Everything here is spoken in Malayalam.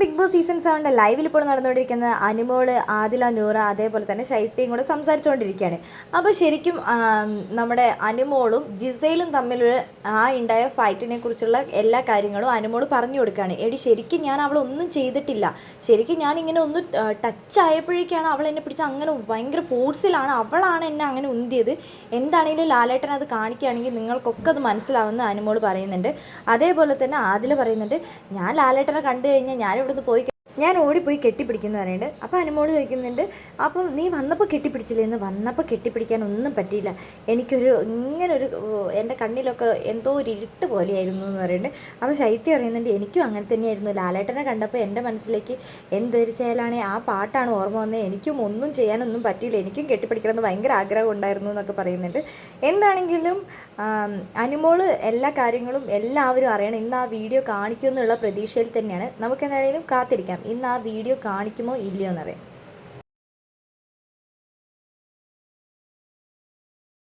ബിഗ് ബോസ് സീസൺ സെവന്റെ ലൈവിൽ ഇപ്പോൾ നടന്നുകൊണ്ടിരിക്കുന്ന അനുമോൾ ആദില നൂറ അതേപോലെ തന്നെ ശൈത്യയും കൂടെ സംസാരിച്ചുകൊണ്ടിരിക്കുകയാണ്. അപ്പോൾ ശരിക്കും നമ്മുടെ അനുമോളും ജിസയിലും തമ്മിലുള്ള ആ ഉണ്ടായ ഫൈറ്റിനെ കുറിച്ചുള്ള എല്ലാ കാര്യങ്ങളും അനുമോൾ പറഞ്ഞു കൊടുക്കുകയാണ്. എടി ശരിക്കും ഞാൻ അവളൊന്നും ചെയ്തിട്ടില്ല. ശരിക്കും ഞാൻ ഇങ്ങനെ ഒന്ന് ടച്ച് ആയപ്പോഴേക്കാണ് അവൾ എന്നെ പിടിച്ച് അങ്ങനെ ഭയങ്കര ഫോഴ്സിലാണ് അവളാണ് എന്നെ അങ്ങനെ ഉന്തിയത്. എന്താണെങ്കിലും ലാലേട്ടൻ അത് കാണിക്കുകയാണെങ്കിൽ നിങ്ങൾക്കൊക്കെ അത് മനസ്സിലാവുമെന്ന് അനുമോൾ പറയുന്നുണ്ട്. അതേപോലെ തന്നെ ആദില പറയുന്നുണ്ട് ഞാൻ ലാലേട്ടനെ കണ്ടു കഴിഞ്ഞാൽ ഞാൻ ഇവിടുന്ന് പോയി കഴി- ഞാൻ ഓടിപ്പോയി കെട്ടിപ്പിടിക്കുന്നു പറയുന്നുണ്ട്. അപ്പോൾ അനുമോൾ ചോദിക്കുന്നുണ്ട് അപ്പം നീ വന്നപ്പോൾ കെട്ടിപ്പിടിച്ചില്ലേ? എന്ന് വന്നപ്പോൾ കെട്ടിപ്പിടിക്കാൻ ഒന്നും പറ്റിയില്ല. എനിക്കൊരു ഒരു എന്റെ കണ്ണിലൊക്കെ എന്തോ ഒരു ഇരുട്ട് പോലെയായിരുന്നു എന്ന് പറയുന്നുണ്ട്. അപ്പോൾ ശൈത്യം പറയുന്നുണ്ട് എനിക്കും അങ്ങനെ തന്നെയായിരുന്നു. ലാലേട്ടനെ കണ്ടപ്പോൾ എന്റെ മനസ്സിലേക്ക് എന്തൊരു ചേലാണേ ആ പാട്ടാണ് ഓർമ്മ വന്നത് എനിക്കും ഒന്നും ചെയ്യാനൊന്നും പറ്റിയില്ല. എനിക്കും കെട്ടിപ്പിടിക്കണമെന്ന് ഭയങ്കര ആഗ്രഹം ഉണ്ടായിരുന്നു എന്നൊക്കെ പറയുന്നുണ്ട്. എന്താണെങ്കിലും അനുമോൾ എല്ലാ കാര്യങ്ങളും എല്ലാവരും അറിയണം. ഇന്ന് ആ വീഡിയോ കാണിക്കുമെന്നുള്ള പ്രതീക്ഷയിൽ തന്നെയാണ്. നമുക്ക് എന്തായാലും കാത്തിരിക്കാം. ഇന്ന് ആ വീഡിയോ കാണിക്കുമോ ഇല്ലയോ എന്നറിയാം